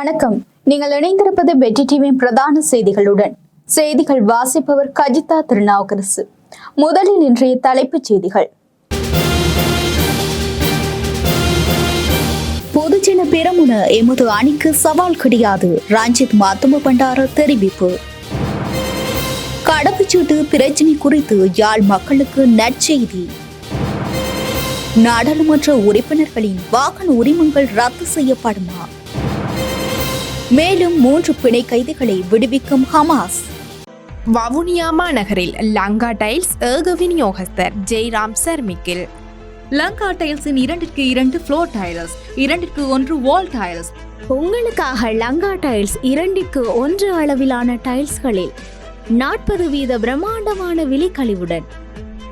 வணக்கம். நீங்கள் இணைந்திருப்பது வெற்றி டிவியின் பிரதான செய்திகளுடன். செய்திகள் வாசிப்பவர் கஜிதா திருநாவுக்கரசு. முதலில் இன்றைய தலைப்புச் செய்திகள். பொதுஜன பெருமுன எமது அணிக்கு சவால் கிடையாது. ரஞ்சித் மாத்தும பண்டார தெரிவிப்பு. கடப்புச்சூட்டு பிரச்சினை குறித்து யாழ் மக்களுக்கு நற்செய்தி. நாடாளுமன்ற உறுப்பினர்களின் வாகன உரிமங்கள் ரத்து செய்யப்படுமா? மேலும் மூன்று பிணை கைதிகளை விடுவிக்கும் ஹமாஸ். வவுனியா மாநகரில் லங்கா டைல்ஸ் ஏக விநியோகஸ்தர் ஜெய்ராம் சர்மிக்கில். லங்கா டைல்ஸின் இரண்டிற்கு இரண்டு ஃப்ளோர் டைல்ஸ் இரண்டிற்கு ஒன்று வால் டைல்ஸ் உங்களுக்காக லங்கா டைல்ஸ் இரண்டிற்கு ஒன்று அளவிலான டைல்ஸ்களில் நாற்பது வீத பிரம்மாண்டமான விலைக்கழிவுடன்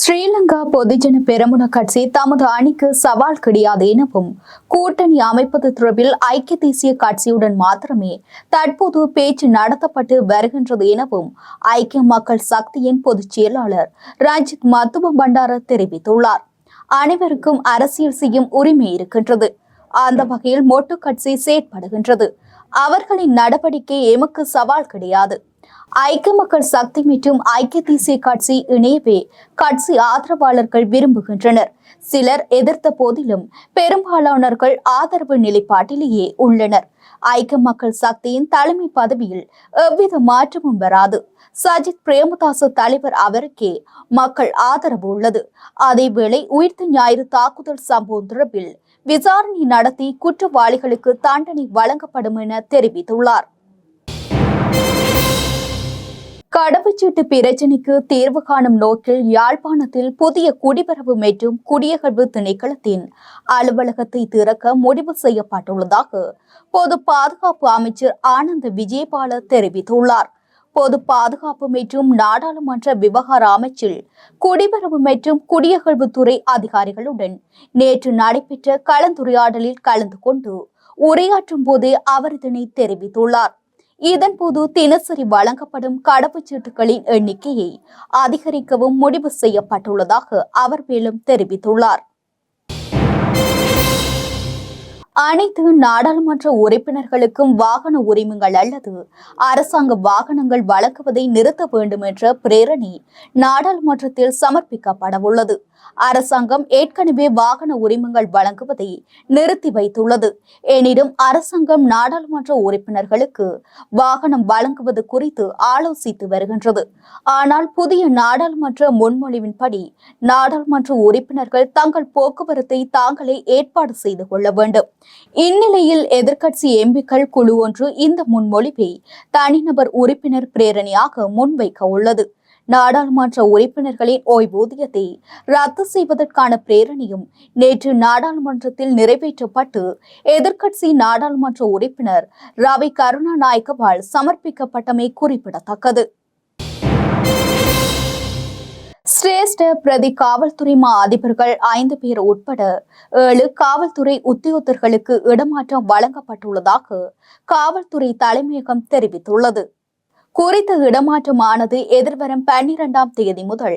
ஸ்ரீலங்கா பொதுஜன பெரமுன கட்சி தமது அணிக்கு சவால் கிடையாது எனவும் கூட்டணி அமைப்பது தொடர்பில் ஐக்கிய தேசிய கட்சியுடன் மாத்திரமே தற்போது பேச்சு நடத்தப்பட்டு வருகின்றது எனவும் ஐக்கிய மக்கள் சக்தியின் பொதுச் செயலாளர் ரஞ்சித் மத்துவ பண்டார தெரிவித்துள்ளார். அனைவருக்கும் அரசியல் செய்யும் உரிமை இருக்கின்றது. அந்த வகையில் மொட்டு கட்சி செயற்படுகின்றது. அவர்களின் நடவடிக்கை எமக்கு சவால் கிடையாது. ஐக்கிய மக்கள் சக்தி மற்றும் ஐக்கிய தேசிய கட்சி இணையவே கட்சி ஆதரவாளர்கள் விரும்புகின்றனர். சிலர் எதிர்த்த போதிலும் பெரும்பாலானவர்கள் ஆதரவு நிலைப்பாட்டிலேயே உள்ளனர். ஐக்கிய மக்கள் சக்தியின் தலைமை பதவியில் எவ்வித மாற்றமும் வராது. சஜித் பிரேமதாச தலைவர் அவருக்கே மக்கள் ஆதரவு உள்ளது. அதேவேளை உயிர்த்த ஞாயிறு தாக்குதல் சம்பவம் தொடர்பில் விசாரணை நடத்தி குற்றவாளிகளுக்கு தண்டனை வழங்கப்படும் என தெரிவித்துள்ளார். கடவுச்சீட்டு பிரச்சினைக்கு தீர்வு காணும் நோக்கில் யாழ்ப்பாணத்தில் புதிய குடிபரவு மற்றும் குடியகழ்வு திணைக்களத்தின் அலுவலகத்தை திறக்க முடிவு செய்யப்பட்டுள்ளதாக பொது பாதுகாப்பு அமைச்சர் ஆனந்த விஜயபால தெரிவித்துள்ளார். பொது பாதுகாப்பு மற்றும் நாடாளுமன்ற விவகார அமைச்சில் குடிபரவு மற்றும் குடியகழ்வுத்துறை அதிகாரிகளுடன் நேற்று நடைபெற்ற கலந்துரையாடலில் கலந்து கொண்டு உரையாற்றும் போதே அவர் இதனை தெரிவித்துள்ளார். இதன்போது தினசரி வழங்கப்படும் கடவுச்சீட்டுகளின் எண்ணிக்கையை அதிகரிக்கவும் முடிவு செய்யப்பட்டுள்ளதாக அவர் மேலும் தெரிவித்துள்ளார். அனைத்து நாடாளுமன்ற உறுப்பினர்களுக்கும் வாகன உரிமங்கள் அல்லது அரசாங்க வாகனங்கள் வழங்குவதை நிறுத்த வேண்டும் என்ற பிரேரணை நாடாளுமன்றத்தில் சமர்ப்பிக்கப்படவுள்ளது. அரசாங்கம் ஏற்கனவே வாகன உரிமங்கள் வழங்குவதை நிறுத்தி வைத்துள்ளது. எனினும் அரசாங்கம் நாடாளுமன்ற உறுப்பினர்களுக்கு வாகனம் வழங்குவது குறித்து ஆலோசித்து வருகின்றது. ஆனால் புதிய நாடாளுமன்ற முன்மொழிவின்படி நாடாளுமன்ற உறுப்பினர்கள் தங்கள் போக்குவரத்தை தாங்களே ஏற்பாடு செய்து கொள்ள வேண்டும். இந்நிலையில் எதிர்க்கட்சி எம்பிக்கள் குழு ஒன்று இந்த முன்மொழிவை தனிநபர் உறுப்பினர் பிரேரணையாக முன்வைக்க உள்ளது. நாடாளுமன்ற உறுப்பினர்களின் ஓய்வூதியத்தை ரத்து செய்வதற்கான பிரேரணையும் நேற்று நாடாளுமன்றத்தில் நிறைவேற்றப்பட்டு எதிர்க்கட்சி நாடாளுமன்ற உறுப்பினர் ரவி கருணாநாயக்கவால் சமர்ப்பிக்கப்பட்டமை குறிப்பிடத்தக்கது. சிரேஷ்ட பிரதி காவல்துறை மா அதிபர்கள் ஐந்து பேர் உட்பட ஏழு காவல்துறை உத்தியோகர்களுக்கு இடமாற்றம் வழங்கப்பட்டுள்ளதாக காவல்துறை தலைமையகம் தெரிவித்துள்ளது. குறித்த இடமாற்றமானது எதிர்வரும் பன்னிரெண்டாம் தேதி முதல்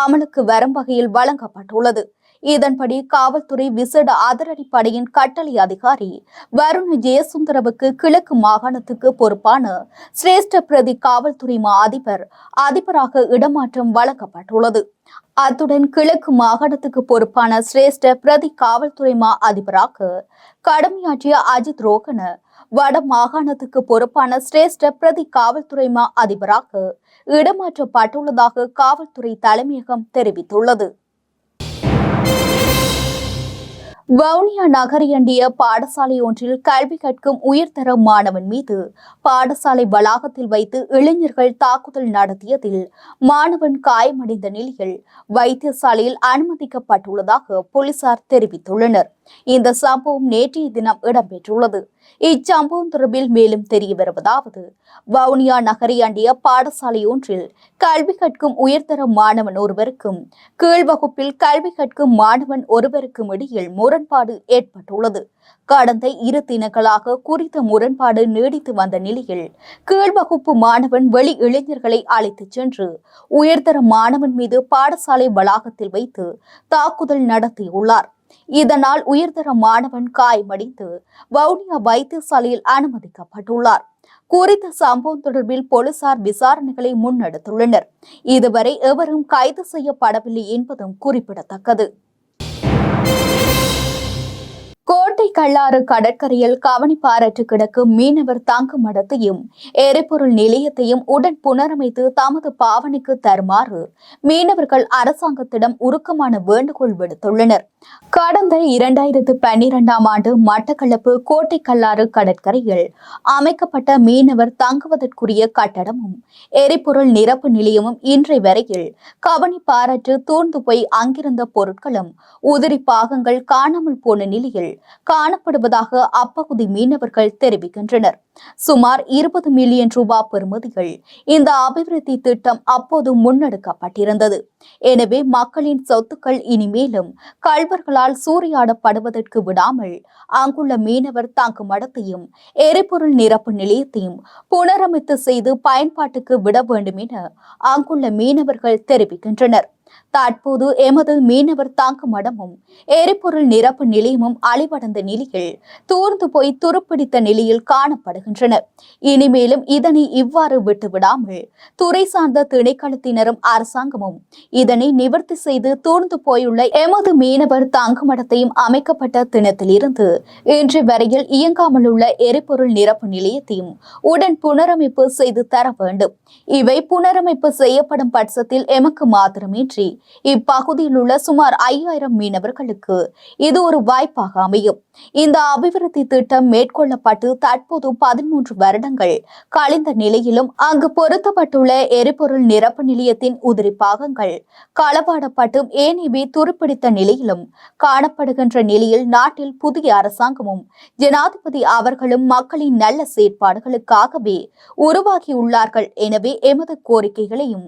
அமலுக்கு வரும் வகையில் வழங்கப்பட்டுள்ளது. இதன்படி காவல்துறை விசேட அதிரடிப்படையின் கட்டளை அதிகாரி வருண் ஜெயசுந்தரவுக்கு கிழக்கு மாகாணத்துக்கு பொறுப்பான சிரேஷ்ட பிரதி காவல்துறை மா அதிபர் அதிபராக இடமாற்றம் வழங்கப்பட்டுள்ளது. அத்துடன் கிழக்கு மாகாணத்துக்கு பொறுப்பான சிரேஷ்ட பிரதி காவல்துறை மா அதிபராக கடமையாற்றிய அஜித் ரோகன வட மாகாணத்துக்கு பொறுப்பான சிரேஷ்ட பிரதி காவல்துறை மா அதிபராக இடமாற்றப்பட்டுள்ளதாக காவல்துறை தலைமையகம் தெரிவித்துள்ளது. வவுனியா நகரியண்டிய பாடசாலை ஒன்றில் கல்வி கற்கும் உயர்தர மாணவன் மீது பாடசாலை வளாகத்தில் வைத்து இளைஞர்கள் தாக்குதல் நடத்தியதில் மாணவன் காயமடைந்த நிலையில் வைத்தியசாலையில் அனுமதிக்கப்பட்டுள்ளதாக போலீசார் தெரிவித்துள்ளனர். இந்த சம்பவம் நேற்றைய தினம் இடம்பெற்றுள்ளது. இச்சம்பவம் தொடர்பில் மேலும் தெரிய வருவதாவது வவுனியா நகரியண்டிய பாடசாலை ஒன்றில் கல்வி கற்கும் உயர்தர மாணவன் ஒருவருக்கும் கீழ் வகுப்பில் கல்வி கற்கும் மாணவன் ஒருவருக்கும் இடையில் முரண்பாடு ஏற்பட்டுள்ளது. கடந்த இரு தினங்களாக குறித்த முரண்பாடு நீடித்து வந்த நிலையில் கீழ் வகுப்பு மாணவன் வெளி இளைஞர்களை அழைத்துச் சென்று உயர்தர மாணவன் மீது பாடசாலை வளாகத்தில் வைத்து தாக்குதல் நடத்தியுள்ளார். இதனால் உயர்தர மாணவன் காயமடைந்து வவுனியா வைத்தியசாலையில் அனுமதிக்கப்பட்டுள்ளார். குறித்த சம்பவம் தொடர்பில் போலீசார் விசாரணைகளை முன்னெடுத்துள்ளனர். இதுவரை எவரும் கைது செய்யப்படவில்லை என்பதும் குறிப்பிடத்தக்கது. கல்லாறு கடற்கரையில் கவனிப்பாரற்று கிடக்கும் மீனவர் தங்கு மடத்தையும் எரிபொருள் நிலையத்தையும் உடன் புனரமைத்து தமது பாவனைக்கு தருமாறு மீனவர்கள் அரசாங்கத்திடம் உருக்கமான வேண்டுகோள் விடுத்துள்ளனர். கடந்த இரண்டாயிரத்து பன்னிரெண்டாம் ஆண்டு மட்டக்களப்பு கோட்டை கல்லாறு கடற்கரையில் அமைக்கப்பட்ட மீனவர் தங்குவதற்குரிய கட்டடமும் எரிபொருள் நிரப்பு நிலையமும் இன்றை வரையில் கவனிப்பாரற்று தூர்ந்து போய் அங்கிருந்த பொருட்களும் உதிரி பாகங்கள் காணாமல் போன நிலையில் காணப்படுவதாக அப்பகுதி மீனவர்கள் தெரிவிக்கின்றனர். சுமார் இருபது மில்லியன் ரூபாய் பெறுமதிகள் இந்த அபிவிருத்தி திட்டம் அப்போது முன்னெடுக்கப்பட்டிருந்தது. எனவே மக்களின் சொத்துக்கள் இனிமேலும் கள்வர்களால் சூறையாடப்படுவதற்கு விடாமல் அங்குள்ள மீனவர் தங்கும் மடத்தையும் எரிபொருள் நிரப்பு நிலையத்தையும் புனரமைத்து செய்து பயன்பாட்டுக்கு விட வேண்டும் என அங்குள்ள மீனவர்கள் தெரிவிக்கின்றனர். தற்போது எமது மீனவர் தாங்கும் மடமும் எரிபொருள் நிரப்பு நிலையமும் அழிவடைந்த நிலையில் தூர்ந்து போய் துருப்பிடித்த நிலையில் காணப்படுகின்றன. இனிமேலும் இதனை இவ்வாறு விட்டுவிடாமல் துறை சார்ந்த திணைக்களத்தினரும் அரசாங்கமும் இதனை நிவர்த்தி செய்து தூர்ந்து போயுள்ள எமது மீனவர் தாங்குமடத்தையும் அமைக்கப்பட்ட தினத்திலிருந்து இன்று வரையில் இயங்காமல் உள்ள எரிபொருள் நிரப்பு நிலையத்தையும் உடன் புனரமைப்பு செய்து தர வேண்டும். இவை புனரமைப்பு செய்யப்படும் பட்சத்தில் எமக்கு மாத்திரமின்றி இப்பகுதியில் உள்ள சுமார் ஐயாயிரம் மீனவர்களுக்கு இது ஒரு வாய்ப்பாக அமையும். இந்த அபிவிருத்தி திட்டம் மேற்கொள்ளப்பட்டு தற்போது பதிமூன்று வருடங்கள் கழிந்த நிலையிலும் அங்கு பொருத்தப்பட்டுள்ள எரிபொருள் நிரப்பு நிலையத்தின் உதிரி பாகங்கள் களவாடப்பட்டும் ஏனிபி துருப்பிடித்த நிலையிலும் காணப்படுகின்ற நிலையில் நாட்டில் புதிய அரசாங்கமும் ஜனாதிபதி அவர்களும் மக்களின் நல்ல செயற்பாடுகளுக்காகவே உருவாகியுள்ளார்கள். எனவே எமது கோரிக்கைகளையும்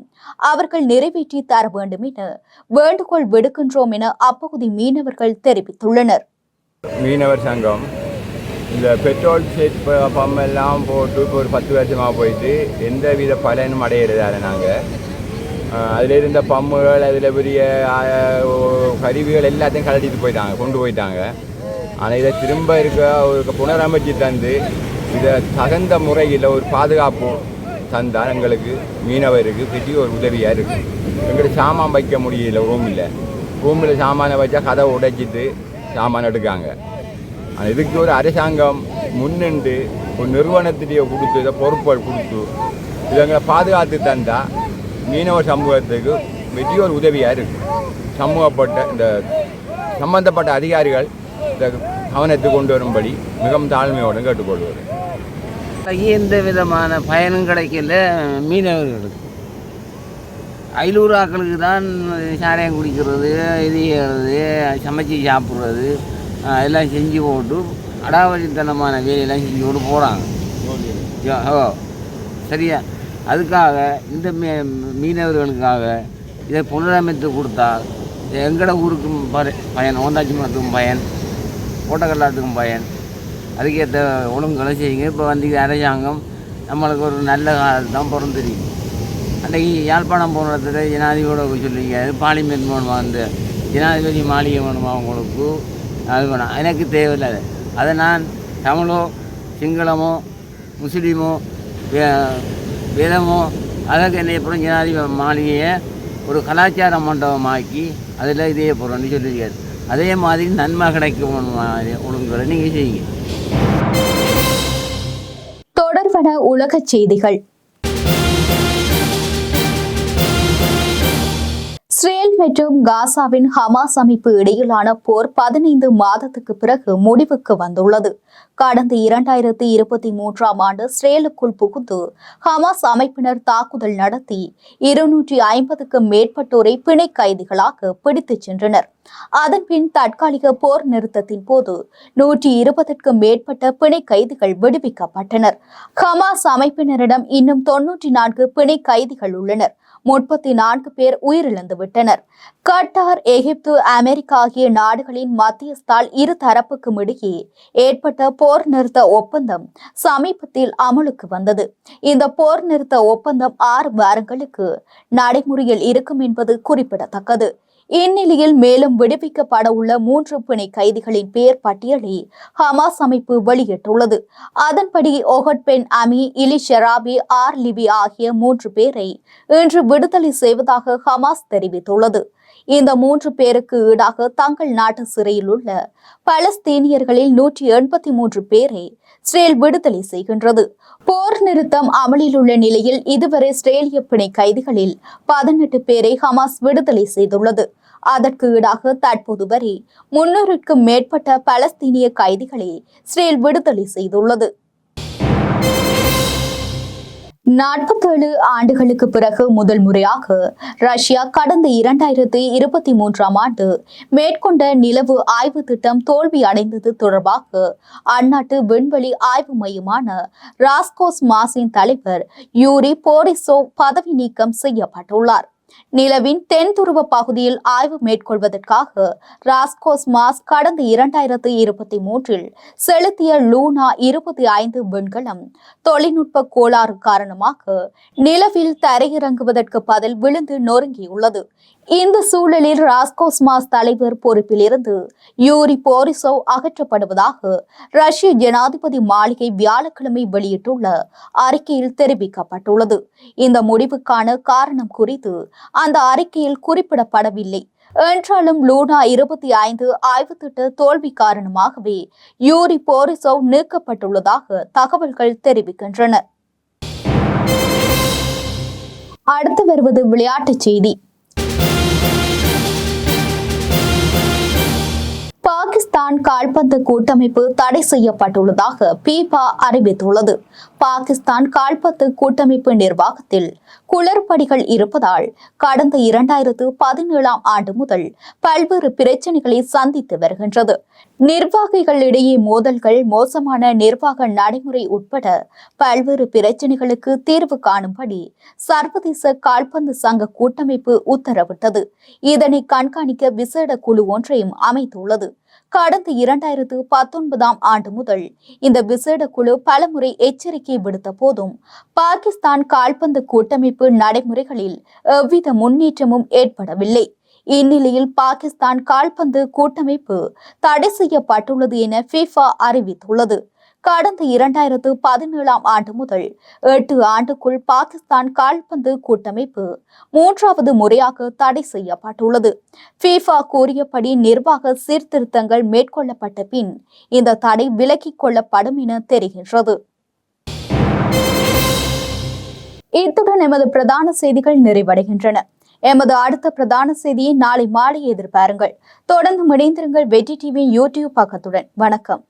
அவர்கள் நிறைவேற்றி தர வேண்டும் என வேண்டுகோள் விடுக்கின்றோம் என அப்பகுதி மீனவர்கள் தெரிவித்துள்ளனர். மீனவர் சங்கம் இந்த பெட்ரோல் செட் பம்ப் எல்லாம் போட்டு இப்போ ஒரு பத்து வருஷமாக போயிட்டு எந்த வித பலனும் அடையிறதால நாங்கள் அதில் இருந்த பம்புகள் அதில் பெரிய கருவிகள் எல்லாத்தையும் கலட்டிட்டு போயிட்டாங்க கொண்டு போயிட்டாங்க. ஆனால் இதை திரும்ப இருக்க ஒரு புனரமைச்சு தந்து இதை தகுந்த முறையில் ஒரு பாதுகாப்பு தந்தால் எங்களுக்கு மீனவருக்கு பெரிய ஒரு உதவியாக இருக்குது எங்களுக்கு சாமான் வைக்க முடியல ரூமில் ரூமில் சாமானை வச்சா கதை உடைச்சிட்டு சாமான் எடுக்காங்க. ஆனால் இதுக்கு ஒரு அரசாங்கம் முன்னின்று ஒரு நிறுவனத்திலேயே கொடுத்து இதை பொறுப்புகள் கொடுத்து இதை எங்களை பாதுகாத்து தந்தால் மீனவ சமூகத்துக்கு பெரிய ஒரு உதவியாக இருக்குது சமூகப்பட்ட இந்த சம்பந்தப்பட்ட அதிகாரிகள் இதை கவனத்துக்கு கொண்டு வரும்படி மிகவும் தாழ்மையோடு கேட்டுக்கொள்வது எந்த விதமான பயனும் கிடைக்கல மீனவர்களுக்கு. ஐநூறு ஆக்களுக்கு தான் சாராயம் குடிக்கிறது இது செய்கிறது, சமைச்சு சாப்பிட்றது எல்லாம் செஞ்சு போட்டு அடாவடித்தனமான வேலையெல்லாம் செஞ்சு போட்டு போகிறாங்க ஓ சரியா? அதுக்காக இந்த மீ மீனவர்களுக்காக இதை புனரமைத்து கொடுத்தா எங்கட ஊருக்கும் பயன் ஓந்தாச்சி மரத்துக்கும் பயன் ஓட்டக்கல்லாத்துக்கும் பயன் அதுக்கேற்ற ஒழுங்குகளை செய்யுங்க. இப்போ வந்து அரசாங்கம் நம்மளுக்கு ஒரு நல்ல காலத்து தான் பிறந்திருக்கு அன்றைக்கி யாழ்ப்பாணம் போன இடத்துல ஜனாதிபதியோட போய் சொல்லிங்க. பார்லிமெண்ட் மூலமாக அந்த ஜனாதிபதி மாளிகை வேணுமா அவங்களுக்கு அது வேணும். எனக்கு தேவையில்லை அது. அதை நான் தமிழோ சிங்களமோ முஸ்லீமோ வே- வேதமோ அதற்கு என்னை அப்புறம் ஜனாதிபதி மாளிகையை ஒரு கலாச்சார மண்டபமாக்கி அதில் இதே போகிறோன்னு சொல்லியிருக்காரு. அதே மாதிரி நன்மை கிடைக்கும் மாதிரி ஒழுங்குகளை நீங்கள் செய்யுங்க. தொடர்வன உலக செய்திகள். இஸ்ரேல் மற்றும் காசாவின் ஹமாஸ் அமைப்பு இடையிலான போர் பதினைந்து மாதத்துக்கு பிறகு முடிவுக்கு வந்துள்ளது. கடந்த இரண்டாயிரத்தி இருபத்தி மூன்றாம் ஆண்டு இஸ்ரேலுக்குள் புகுந்து ஹமாஸ் அமைப்பினர் தாக்குதல் நடத்தி இருநூற்றி ஐம்பதுக்கும் மேற்பட்டோரை பிணை கைதிகளாக பிடித்துச் சென்றனர். அதன்பின் தற்காலிக போர் நிறுத்தத்தின் போது நூற்றி இருபதுக்கும் மேற்பட்ட பிணை கைதிகள் விடுவிக்கப்பட்டனர். ஹமாஸ் அமைப்பினரிடம் இன்னும் தொன்னூற்றி நான்கு பிணை கைதிகள் உள்ளனர். முப்பத்தி நான்கு பேர் உயிரிழந்து விட்டனர் கட்டார் எகிப்து அமெரிக்கா ஆகிய நாடுகளின் மத்தியஸ்தால் இரு தரப்புக்கும் இடையே ஏற்பட்ட போர் நிறுத்த ஒப்பந்தம் சமீபத்தில் அமலுக்கு வந்தது. இந்த போர் நிறுத்த ஒப்பந்தம் ஆறு வாரங்களுக்கு நடைமுறையில் இருக்கும் என்பது குறிப்பிடத்தக்கது. இந்நிலையில் மேலும் விடுவிக்கப்பட உள்ள மூன்று பிணை கைதிகளின் பெயர் பட்டியலை ஹமாஸ் அமைப்பு வெளியிட்டுள்ளது. அதன்படி ஒஹட் பென் அமி இலி ஷெராபி ஆர் லிபி ஆகிய மூன்று பேரை இன்று விடுதலை செய்வதாக ஹமாஸ் தெரிவித்துள்ளது. இந்த மூன்று பேருக்கு ஈடாக தங்கள் நாட்டு சிறையில் உள்ள பலஸ்தீனியர்களில் நூற்றி எண்பத்தி மூன்று பேரை இஸ்ரேல் விடுதலை செய்கின்றது. போர் நிறுத்தம் அமலில் உள்ள நிலையில் இதுவரை இஸ்ரேலிய பிணை கைதிகளில் பதினெட்டு பேரை ஹமாஸ் விடுதலை செய்துள்ளது. அதற்கு ஈடாக தற்போது வரை முன்னூறுக்கும் மேற்பட்ட பலஸ்தீனிய கைதிகளை இஸ்ரேல் விடுதலை செய்துள்ளது. நாற்பத்தேழு ஆண்டுகளுக்கு பிறகு முதல் முறையாக ரஷ்யா கடந்த இரண்டாயிரத்தி இருபத்தி மூன்றாம் ஆண்டு மேற்கொண்ட நிலவு ஆய்வு திட்டம் தோல்வி அடைந்தது தொடர்பாக அந்நாட்டு விண்வெளி ஆய்வு மையமான ராஸ்கோஸ் மாஸின் தலைவர் யூரி போரிசோவ் பதவி நீக்கம் செய்யப்பட்டுள்ளார். நிலவின் தென் துருவ பகுதியில் ஆய்வு மேற்கொள்வதற்காக ராஸ்கோஸ் மாஸ் கடந்த இரண்டாயிரத்தி இருபத்தி மூன்றில் செலுத்திய லூனா இருபத்தி ஐந்து விண்கலம் தொழில்நுட்ப கோளாறு காரணமாக நிலவில் தரையிறங்குவதற்கு பதில் விழுந்து நொறுங்கியுள்ளது. இந்த சூழலில் ராஸ்கோஸ்மாஸ் தலைவர் பொறுப்பிலிருந்து யூரி போரிசோவ் அகற்றப்படுவதாக ரஷ்ய ஜனாதிபதி மாளிகை வியாழக்கிழமை வெளியிட்டுள்ள அறிக்கையில் தெரிவிக்கப்பட்டுள்ளது. இந்த முடிவுக்கான காரணம் குறித்து அந்த அறிக்கையில் குறிப்பிடப்படவில்லை. என்றாலும் லூனா இருபத்தி ஐந்து ஆய்வு திட்ட தோல்வி காரணமாகவே யூரி போரிசோவ் நீக்கப்பட்டுள்ளதாக தகவல்கள் தெரிவிக்கின்றன. அடுத்து வருவது விளையாட்டுச் செய்தி. பாகிஸ்தான் கால்பந்து கூட்டமைப்பு தடை செய்யப்பட்டுள்ளதாக பீபா அறிவித்துள்ளது. பாகிஸ்தான் கால்பந்து கூட்டமைப்பு நிர்வாகத்தில் குளறுபடிகள் இருப்பதால் கடந்த இரண்டாயிரத்து பதினேழாம் ஆண்டு முதல் பல்வேறு பிரச்சனைகளை சந்தித்து வருகின்றது. நிர்வாகிகளிடையே மோதல்கள் மோசமான நிர்வாக நடைமுறை உட்பட பல்வேறு பிரச்சனைகளுக்கு தீர்வு காணும்படி சர்வதேச கால்பந்து சங்க கூட்டமைப்பு உத்தரவிட்டது. இதனை கண்காணிக்க விசேட குழு ஒன்றையும் அமைத்துள்ளது. கடந்த இரண்டாயிரத்து பத்தொன்பதாம் ஆண்டு முதல் இந்த விசேட குழு பலமுறை எச்சரிக்கை விடுத்த போதும் பாகிஸ்தான் கால்பந்து கூட்டமைப்பு நடைமுறைகளில் எவ்வித முன்னேற்றமும் ஏற்படவில்லை. இந்நிலையில் பாகிஸ்தான் கால்பந்து கூட்டமைப்பு தடை செய்யப்பட்டுள்ளது என ஃபிஃபா அறிவித்துள்ளது. கடந்த இரண்டாயிரத்து பதினேழாம் ஆண்டு முதல் எட்டு ஆண்டுக்குள் பாகிஸ்தான் கால்பந்து கூட்டமைப்பு மூன்றாவது முறையாக தடை செய்யப்பட்டுள்ளது. ஃபீஃபா கூறியபடி நிர்வாக சீர்திருத்தங்கள் மேற்கொள்ளப்பட்ட பின் இந்த தடை விலக்கிக் கொள்ளப்படும் என தெரிகின்றது. இத்துடன் எமது பிரதான செய்திகள் நிறைவடைகின்றன. எமது அடுத்த பிரதான செய்தியை நாளை மாலை எதிர்பாருங்கள். தொடர்ந்து இணைந்திருங்கள் வெற்றி டிவி யூடியூப் பக்கத்துடன். வணக்கம்.